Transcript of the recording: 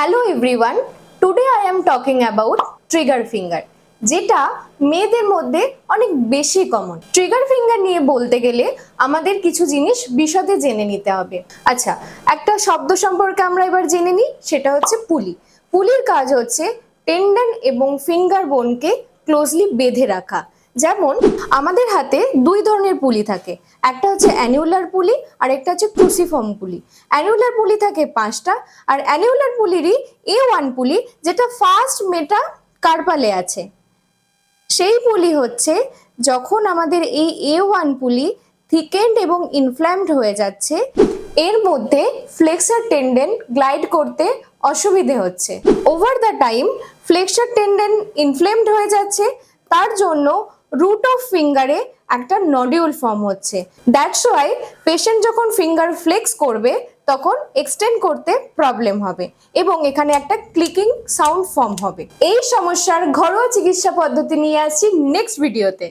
Hello everyone today I am talking about trigger finger যেটা মেয়েদের মধ্যে অনেক বেশি কমন ট্রিগার ফিঙ্গার নিয়ে বলতে গেলে আমাদের কিছু জিনিস বিশদে জেনে নিতে হবে। আচ্ছা একটা শব্দ সম্পর্কে আমরা এবার জেনে নিই, সেটা হচ্ছে পুলি। পুলির কাজ হচ্ছে টেন্ডন এবং ফিঙ্গার বোনকে ক্লোজলি বেঁধে রাখা। যেমন আমাদের হাতে দুই ধরনের পুলি থাকে। একটা হচ্ছে অ্যানিউলার পুলি, আর একটা হচ্ছে ক্রুসিফর্ম পুলি। অ্যানিউলার পুলি থাকে পাঁচটা, আর অ্যানিউলার পুলিরই এ ওয়ান পুলি, যেটা ফার্স্ট মেটা কার্পালে আছে। সেই পুলি হচ্ছে যখন আমাদের এই এ ওয়ান পুলি থিকেন্ড এবং ইনফ্ল্যামড হয়ে যাচ্ছে, এর মধ্যে ফ্লেক্সার টেন্ডেন গ্লাইড করতে অসুবিধে হচ্ছে। Over the time flexor tendon inflamed হয়ে যাচ্ছে, তার জন্য রুট অফ ফিঙ্গারে একটা নডিউল ফর্ম হচ্ছে। দ্যাটস ওয়াই পেশেন্ট যখন ফিঙ্গার ফ্লেক্স করবে, তখন এক্সটেন্ড করতে প্রবলেম হবে এবং এখানে একটা ক্লিকিং সাউন্ড ফর্ম হবে। এই সমস্যার ঘরোয়া চিকিৎসা পদ্ধতি নিয়ে আসছি নেক্সট ভিডিওতে